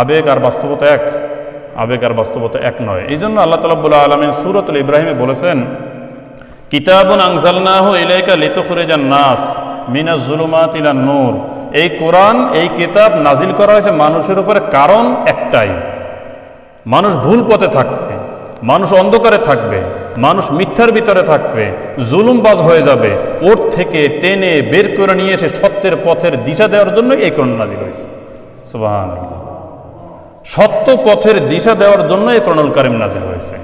আবেগ আর বাস্তবতা এক, আবেগ আর বাস্তবতা এক নয়। এই জন্য আল্লাহ তালাবুল্লাহ আলমিন সুরতুল ইব্রাহিমে বলেছেন, কিতাবুন আংজালনাহ ইলাইকা লিতুখরিজান নাস মিনা জুলুমাত ইলান নূর। এই কোরআন, এই কিতাব নাজিল করা হয়েছে মানুষের উপরে কারণ একটাই। মানুষ ভুল পথে থাকবে, মানুষ অন্ধকারে থাকবে, মানুষ মিথ্যার ভিতরে থাকবে, জুলুমবাজ হয়ে যাবে। ওর থেকে টেনে বের করে নিয়ে এসে সত্যের পথের দিশা দেওয়ার জন্য এই কোরআন নাজিল হয়েছে। সুবহানাল্লাহ। সত্য পথের দিশা দেওয়ার জন্য এই কোরআনুল কারিম নাজিল হয়েছে।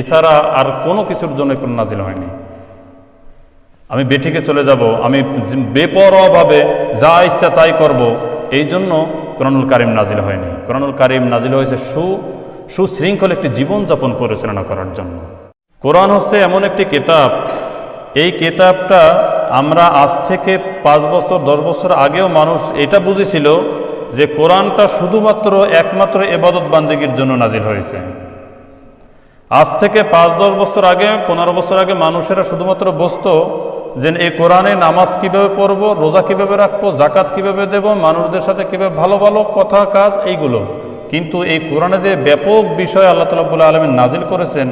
এছাড়া আর কোনো কিছুর জন্য কোরআন নাজিল হয়নি। আমি বেঠিকে চলে যাব, আমি বেপরোয়াভাবে যা ইচ্ছা তাই করব এই জন্য কোরআনুল কারিম নাজিল হয়নি। কোরআনুল কারিম নাজিল হয়েছে সু, সুশৃঙ্খল একটি জীবনযাপন পরিচালনা করার জন্য। কোরআন হচ্ছে এমন একটি কেতাব, এই কেতাবটা আমরা আজ থেকে পাঁচ বছর, দশ বছর আগেও মানুষ এটা বুঝেছিল যে কোরআনটা শুধুমাত্র একমাত্র এবাদত বান্দিগির জন্য নাজিল হয়েছে। আজ থেকে পাঁচ, দশ বছর আগে, পনেরো বছর আগে মানুষেরা শুধুমাত্র বসতো যে এই কোরআনে নামাজ কীভাবে পড়ব, রোজা কীভাবে রাখব জাকাত কীভাবে দেব, মানুষদের সাথে কীভাবে ভালো ভালো কথা, কাজ, এইগুলো। কিন্তু এই কোরআনে যে ব্যাপক বিষয় আল্লাহ তালাবুল্লাহ আলমিন নাজিল করেছেন,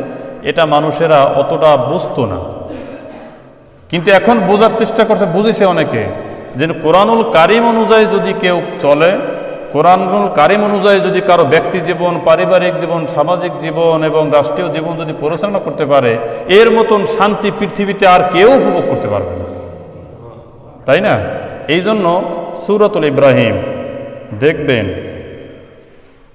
এটা মানুষেরা অতটা বুঝতো না। কিন্তু এখন বোঝার চেষ্টা করছে, বুঝেছে অনেকে যে কোরআনুল কারিম অনুযায়ী যদি কেউ চলে কোরআনুল কারিম অনুযায়ী যদি কারও ব্যক্তি জীবন, পারিবারিক জীবন, সামাজিক জীবন এবং রাষ্ট্রীয় জীবন যদি পরিচালনা করতে পারে, এর মতন শান্তি পৃথিবীতে আর কেউ উপভোগ করতে পারবে না। তাই না? এই জন্য সুরতুল ইব্রাহিম, দেখবেন,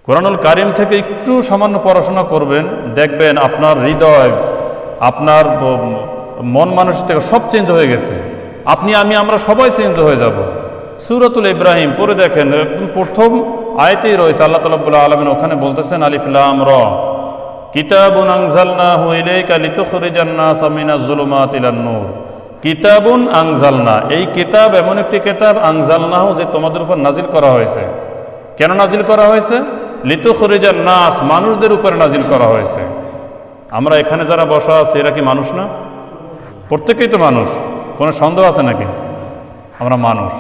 কোরআনুল কারিম থেকে একটু সামান্য পড়াশোনা করবেন, দেখবেন আপনার হৃদয়, আপনার মন মানুষ থেকে সব চেঞ্জ হয়ে গেছে। আপনি, আমি, আমরা সবাই চেঞ্জ হয়ে যাব। সুরতুল ইব্রাহিম পরে দেখেন, প্রথম আয়তেই রয়েছে, আল্লাহ তালাবুল্লাহ আলমিন ওখানে বলতেছেন আলিফুল্লাম র। নূর। কিতাবুন আংজালনা এই কিতাব এমন একটি যে তোমাদের উপর নাজিল করা হয়েছে। কেন নাজিল করা হয়েছে? মানুষদের উপরে নাজিল করা হয়েছে। আমরা এখানে যারা বসা আছি, এরা কি মানুষ না? প্রত্যেকেই তো মানুষ। কোনো সন্দেহ আছে নাকি? আমরা মানুষ।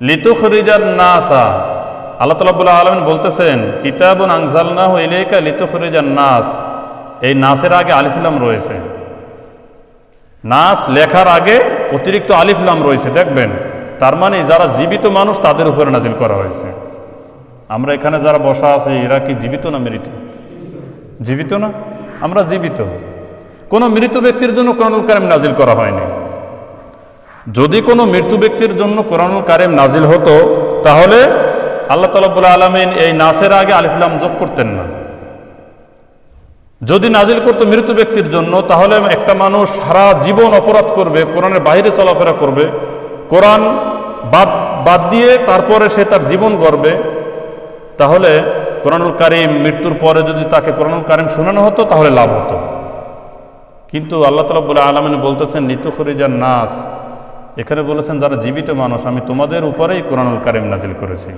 লিতুখরিজান নাসা। আল্লাহ তালাবুল্লাহ আলমিন বলতেছেন, কিতাবুন আংজালনাহ ইলেকা লিতুখরিজান নাস। এই নাসের আগে আলিফুল্লাম রয়েছে। নাস লেখার আগে অতিরিক্ত আলিফুল্লাম রয়েছে, দেখবেন। তার মানে যারা জীবিত মানুষ, তাদের উপরে নাজিল করা হয়েছে। আমরা এখানে যারা বসা আছি, এরা কি জীবিত না মৃত? জীবিত না? আমরা জীবিত। কোনো মৃত ব্যক্তির জন্য কোরআনুল কারিম নাজিল করা হয়নি। যদি কোনো মৃত্যু ব্যক্তির জন্য কোরআনুল কারেম নাজিল হতো, তাহলে আল্লাহ তালাবুল আলমিন এই নাসের আগে আলিফুল্লাম যোগ করতেন না। যদি নাজিল করতো মৃত্যু ব্যক্তির জন্য, তাহলে একটা মানুষ সারা জীবন অপরাধ করবে, কোরআনের বাইরে চলাফেরা করবে, কোরআন বাদ বাদ দিয়ে তারপরে সে তার জীবন গড়বে, তাহলে কোরআনুল কারিম মৃত্যুর পরে যদি তাকে কোরআনুল কারিম শোনানো হতো, তাহলে লাভ হতো। কিন্তু আল্লাহ তালা বলে আলমিন বলতেছেন নিতু খরিজার নাস। এখানে বলেছেন, যারা জীবিত মানুষ, আমি তোমাদের উপরেই কোরআনুল কারিম নাজিল করেছি।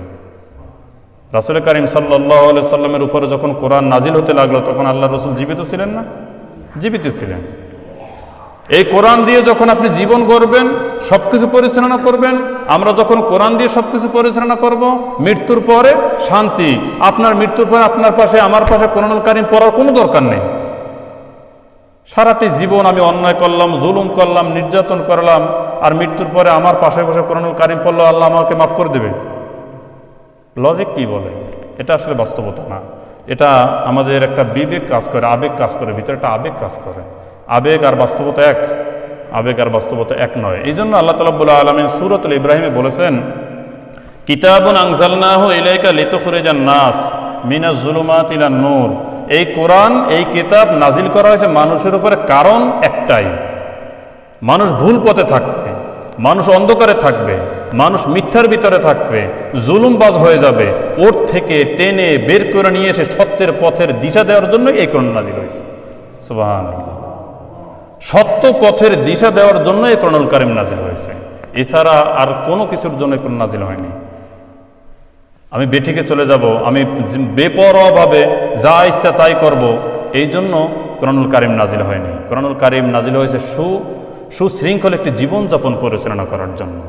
রাসুল করিম সাল্লাহ সাল্লামের উপরে যখন কোরআন নাজিল হতে লাগল, তখন আল্লাহ রসুল জীবিত ছিলেন না? জীবিত ছিলেন। এই কোরআন দিয়ে যখন আপনি জীবন গড়বেন সব কিছু পরিচালনা করবেন, আমরা যখন কোরআন দিয়ে সব কিছু পরিচালনা করব, মৃত্যুর পরে শান্তি। আপনার মৃত্যুর পরে আপনার পাশে, আমার পাশে কোরআনুল কারিম পড়ার কোনো দরকার নেই। সারাটি জীবন আমি অন্যায় করলাম, জুলুম করলাম, নির্যাতন করলাম, আর মৃত্যুর পরে আমার পাশে বসে কোরআনুল কারিম পড়ল, আল্লাহ আমাকে মাফ করে দেবে। লজিক কি বলে? এটা আসলে বাস্তবতা না। এটা আমাদের একটা বিবেক কাজ করে, আবেগ কাজ করে, ভিতরে একটা আবেগ কাজ করে। আবেগ আর বাস্তবতা এক। আবেগ আর বাস্তবতা এক নয়। এই জন্য আল্লাহ তালাবুল্লাহ আলমিন সুরতুল ইব্রাহিমে বলেছেন, কিতাবুন আংজালনাহ ইলাইকা লিতুখরিজান নাস মিনাজ জুলুমাত ইলান নূর। এই কোরআন, এই কিতাব নাজিল করা হয়েছে মানুষের উপরে কারণ একটাই। মানুষ ভুল পথে থাকবে, মানুষ অন্ধকারে থাকবে, মানুষ মিথ্যার ভিতরে থাকবে, জুলুমবাজ হয়ে যাবে, ওর থেকে টেনে বের করে নিয়ে এসে সত্যের পথের দিশা দেওয়ার জন্য এই কোরআন নাজিল হয়েছে। সত্য পথের দিশা দেওয়ার জন্য এই কোরআনুল কারিম নাজিল হয়েছে। এছাড়া আর কোনো কিছুর জন্য কোরআন নাজিল হয়নি। আমি বেঠিকে চলে যাব, আমি বেপরোয়াভাবে যা ইচ্ছা তাই করব। এই জন্য কোরআনুল কারিম নাজিল হয়নি। কোরআনুল কারিম নাজিল হয়েছে সু, সুশৃঙ্খল একটি জীবনযাপন পরিচালনা করার জন্য।